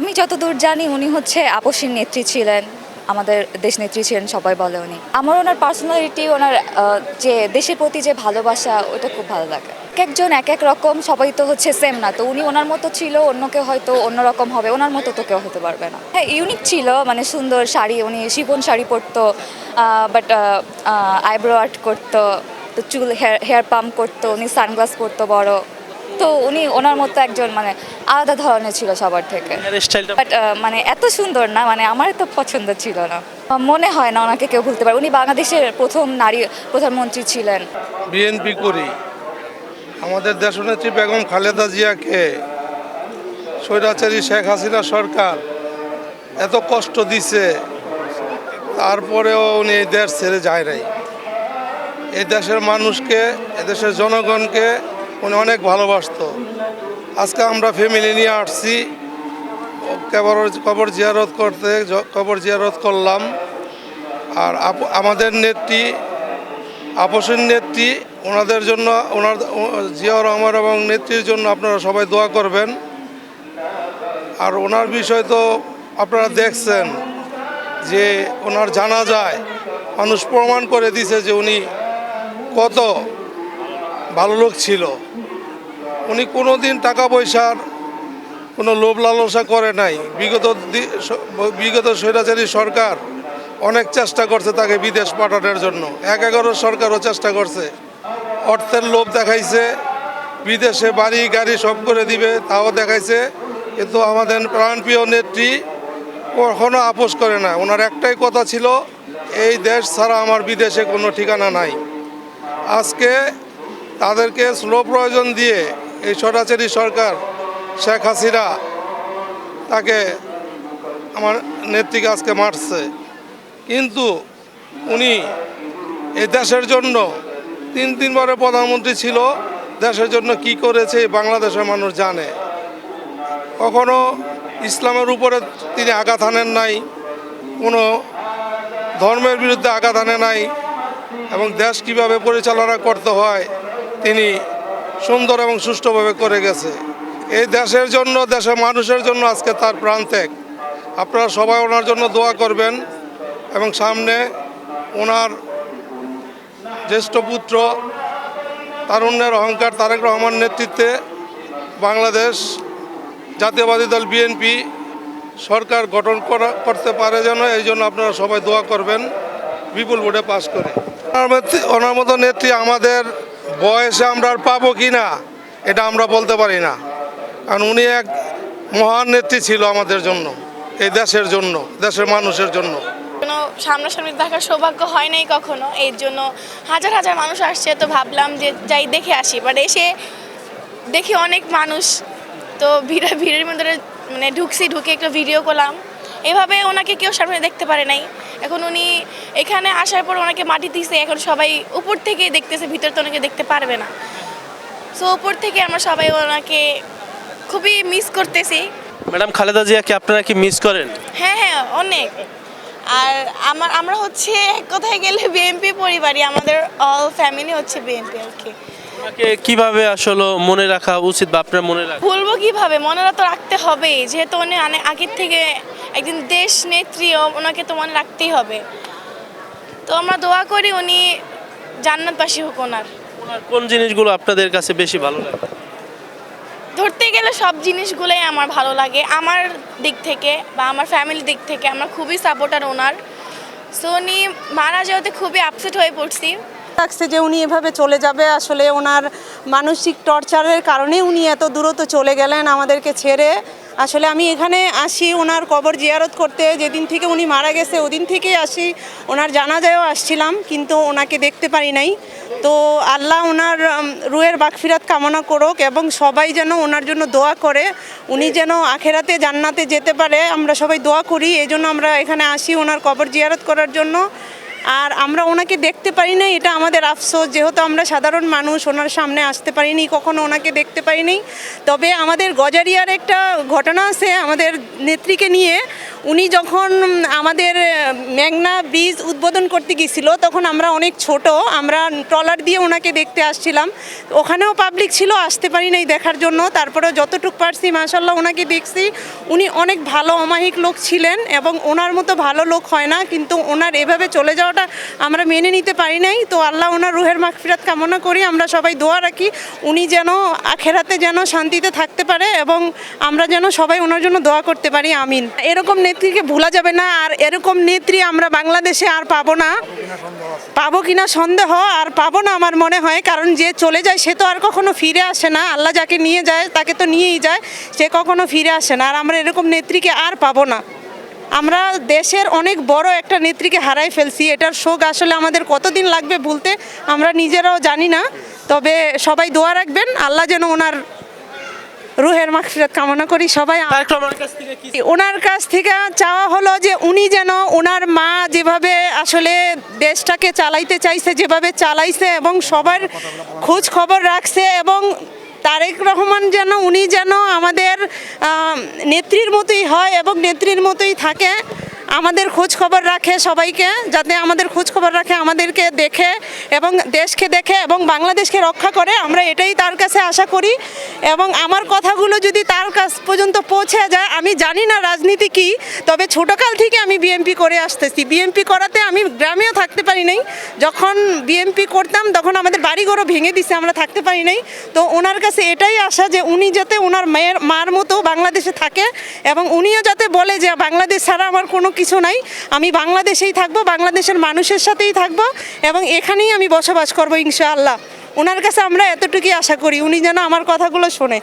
আমি যতদূর জানি উনি হচ্ছে আপসীর নেত্রী ছিলেন, আমাদের দেশ নেত্রী ছিলেন, সবাই বলে উনি। আমার ওনার পার্সোনালিটি ওনার যে দেশের প্রতি যে ভালোবাসা, ওটা খুব ভালো লাগে। এক একজন এক এক রকম, সবাই তো হচ্ছে সেম না। তো উনি ওনার মতো ছিল, অন্য কেউ হয়তো অন্যরকম হবে, ওনার মতো তো কেউ হতে পারবে না। হ্যাঁ ইউনিক ছিল মানে সুন্দর শাড়ি, উনি শিবন শাড়ি পরতো বাট আইব্রো আর্ট করতো, তো চুল হেয়ার হেয়ার পাম্প করতো, উনি সানগ্লাস পরতো বড়। তো উনি ওনার মতো একজন মানে আলাদা ধরনের ছিল সবার থেকে। বাট মানে এত সুন্দর না মানে আমার তো পছন্দ ছিল না। মনে হয় না ওনাকে কেউ ভুলতে পারে। উনি বাংলাদেশের প্রথম নারী প্রধানমন্ত্রী ছিলেন। বিএনপি করি। আমাদের দেশনেত্রী বেগম খালেদা জিয়াকে স্বৈরাচারী শেখ হাসিনা সরকার এত কষ্ট দিছে তারপরেও উনি এই দেশ ছেড়ে যায় নাই। এই দেশের মানুষকে এদেশের জনগণকে উনি অনেক ভালোবাসতো। আজকে আমরা ফ্যামিলি নিয়ে আসছি। কবর কবর জিয়ারত করতে কবর জিয়ারত করলাম। আর আমাদের নেত্রী আপসের নেত্রী, ওনাদের জন্য, ওনার জিয়া রহমান এবং নেত্রীর জন্য আপনারা সবাই দোয়া করবেন। আর ওনার বিষয় তো আপনারা দেখছেন যে ওনার জানা যায়, মানুষ প্রমাণ করে দিছে যে উনি কত ভালো লোক ছিল। উনি কোনো দিন টাকা পয়সার কোনো লোভ লালসা করে নাই। বিগত বিগত স্বৈরাচারী সরকার অনেক চেষ্টা করছে তাকে বিদেশ পাঠানোর জন্য। এক এগারো সরকারও চেষ্টা করছে। অর্থের লোভ দেখাইছে, বিদেশে বাড়ি, গাড়ি সব করে দিবে, তাও দেখাইছে। কিন্তু আমাদের প্রাণপ্রিয় নেত্রী কখনো আপোষ করে না। ওনার একটাই কথা ছিল, এই দেশ ছাড়া আমার বিদেশে কোনো ঠিকানা নাই। আজকে তাদেরকে স্লো প্রয়োজন দিয়ে এই স্বৈরাচারী সরকার শেখ হাসিনা তাকে আমার নেত্রীকে আজকে মারছে। কিন্তু উনি এই দেশের জন্য তিন তিনবারে প্রধানমন্ত্রী ছিল, দেশের জন্য কি করেছে বাংলাদেশের মানুষ জানে। কখনো ইসলামের উপরে তিনি আঘাত হানেন নাই, কোনো ধর্মের বিরুদ্ধে আঘাত আনে নাই, এবং দেশ কীভাবে পরিচালনা করতে হয় তিনি সুন্দর এবং সুষ্ঠুভাবে করে গেছে। এই দেশের জন্য, দেশের মানুষের জন্য আজকে তার প্রাণ ত্যাগ। আপনারা সবাই ওনার জন্য দোয়া করবেন এবং সামনে ওনার জ্যেষ্ঠ পুত্র, তারুণ্যের অহংকার, তারেক রহমান নেতৃত্বে বাংলাদেশ জাতীয়বাদী দল বিএনপি সরকার গঠন করা, করতে পারে যেন, এই জন্য আপনারা সবাই দোয়া করবেন। বিপুল ভোটে পাশ করে। ওনার মতো নেত্রী আমাদের বয়সে আমরা আর পাবো কি না, এটা আমরা বলতে পারি না। কারণ উনি এক মহান নেত্রী ছিল আমাদের জন্য, এই দেশের জন্য, দেশের মানুষের জন্য। কোনো সামনাসামনি দেখার সৌভাগ্য হয় নাই কখনো, এর জন্য হাজার হাজার মানুষ আসছে, তো ভাবলাম যে যাই দেখে আসি। বাট এসে দেখি অনেক মানুষ, তো ভিড়, ভিড়ের মধ্যে মানে ঢুকছি, ঢুকে একটা ভিডিও করলাম। এভাবে ওনাকে কেউ সামনে দেখতে পারে নাই। এখন উনি এখানে আসার পর ওনাকে মাটি দিছে এখন সবাই উপর থেকে দেখতেছে ভিতর তো ওনাকে দেখতে পারবে না। সো উপর থেকে আমরা সবাই ওনাকে খুবই মিস করতেছি। ম্যাডাম খালেদা জিয়াকে আপনারা কি মিস করেন? হ্যাঁ হ্যাঁ অনেক। আর আমার আমরা হচ্ছে এক কথায় গেলে বিএনপি পরিবারই আমাদের অল ফ্যামিলি হচ্ছে বিএনপি আর কি। ওনাকে কীভাবে আসলে মনে রাখা উচিত বা আপনার মনে রাখা? ভুলবো কীভাবে? মনে তো রাখতে হবে যেহেতু উনি অনেক আগের থেকে একদিন দেশ নেত্রী ওনাকে তো মনে রাখতেই হবে। তো আমরা দোয়া করি উনি জান্নাতবাসী হোক ওনার। ওনার কোন জিনিসগুলো আপনাদের কাছে বেশি ভালো লাগে? ধরতে গেলে সব জিনিসগুলোই আমার ভালো লাগে। আমার দিক থেকে বা আমার ফ্যামিলির দিক থেকে আমরা খুবই সাপোর্টার ওনার। সো উনি মারা যাওয়াতে খুবই আপসেট হয়ে পড়ছি। লাগছে যে উনি এভাবে চলে যাবে, আসলে ওনার মানসিক টর্চারের কারণে উনি এত দূরত্ব চলে গেলেন আমাদেরকে ছেড়ে। আসলে আমি এখানে আসি, ওনার কবর জিয়ারত করতে, যেদিন থেকে উনি মারা গেছে ওদিন থেকেই আসি, ওনার জানাজায়ও আসছিলাম, কিন্তু ওনাকে দেখতে পারি নাই। তো আল্লাহ ওনার রুয়ের বাকফিরাত কামনা করুক এবং সবাই যেন ওনার জন্য দোয়া করে, উনি যেন আখেরাতে জান্নাতে যেতে পারে, আমরা সবাই দোয়া করি এই জন্য আমরা এখানে আসি ওনার কবর জিয়ারত করার জন্য। আর আমরা ওনাকে দেখতে পারি না এটা আমাদের আফসোস। যেহেতু আমরা সাধারণ মানুষ, ওনার সামনে আসতে পারিনি, কখনো ওনাকে দেখতে পারিনি। তবে আমাদের গজারিয়ার একটা ঘটনা আছে, আমাদের নেত্রীকে নিয়ে। উনি যখন আমাদের মেঘনা ব্রিজ উদ্বোধন করতে গিয়েছিল, তখন আমরা অনেক ছোট, আমরা ট্রলার দিয়ে ওনাকে দেখতে আসছিলাম। ওখানেও পাবলিক ছিল, আসতে পারি নাই দেখার জন্য। তারপরে যতটুক পারছি মাসাল্লাহ ওনাকে দেখছি। উনি অনেক ভালো অমায়িক লোক ছিলেন এবং ওনার মতো ভালো লোক হয় না, কিন্তু ওনার এভাবে চলে যাওয়াটা আমরা মেনে নিতে পারি নাই। তো আল্লাহ ওনার রুহের মাগফিরাত কামনা করি, আমরা সবাই দোয়া রাখি, উনি যেন আখেরাতে যেন শান্তিতে থাকতে পারে এবং আমরা যেন সবাই ওনার জন্য দোয়া করতে পারি, আমিন। এরকম নেত্রীকে ভোলা যাবে না, আর এরকম নেত্রী আমরা বাংলাদেশে আর পাবো না। পাবো কিনা সন্দেহ, আর পাবো না আমার মনে হয়, কারণ যে চলে যায় সে তো আর কখনো ফিরে আসে না। আল্লাহ যাকে নিয়ে যায়, তাকে তো নিয়েই যায়, সে কখনো ফিরে আসে না, আর আমরা এরকম নেত্রীকে আর পাবো না। আমরা দেশের অনেক বড় একটা নেত্রীকে হারাই ফেলছি, এটার শোক আসলে আমাদের কতদিন লাগবে ভুলতে আমরা নিজেরাও জানি না। তবে সবাই দোয়া রাখবেন, আল্লাহ যেন ওনার রুহের মাকফিরাত কামনা করি সবাই ওনার কাছ থেকে চাওয়া হলো যে উনি যেন ওনার মা যেভাবে আসলে দেশটাকে চালাইতে চাইছে যেভাবে চালাইছে এবং সবার খোঁজ খবর রাখছে এবং তারেক রহমান যেন উনি যেন আমাদের নেত্রীর মতোই হয় এবং নেত্রীর মতোই থাকে। আমাদের খোঁজ খবর রাখে সবাইকে, যাতে আমাদের খোঁজ খবর রাখে, আমাদেরকে দেখে এবং দেশকে দেখে এবং বাংলাদেশকে রক্ষা করে। আমরা এটাই তার কাছে আশা করি এবং আমার কথাগুলো যদি তার কাছ পর্যন্ত পৌঁছে যায়, আমি জানি না রাজনীতি কি, তবে ছোটকাল থেকে আমি বিএমপি করে আসতেছি। বিএমপি করাতে আমি গ্রামেও থাকতে পারি নাই। যখন বিএমপি করতাম, তখন আমাদের বাড়িঘরও ভেঙে দিছে, আমরা থাকতে পারি নাই। তো ওনার কাছে এটাই আশা যে উনি যাতে ওনার মেয়ের, মার মতো বাংলাদেশে থাকে এবং উনিও যাতে বলে যে বাংলাদেশ ছাড়া আমার কোনো কিছু নাই। আমি বাংলাদেশেই থাকব, বাংলাদেশের মানুষের সাথেই থাকব এবং এখানেই আমি বসবাস করব ইনশাআল্লাহ। ওনার কাছে আমরা এতটুকুই আশা করি, উনি যেন আমার কথাগুলো শোনে।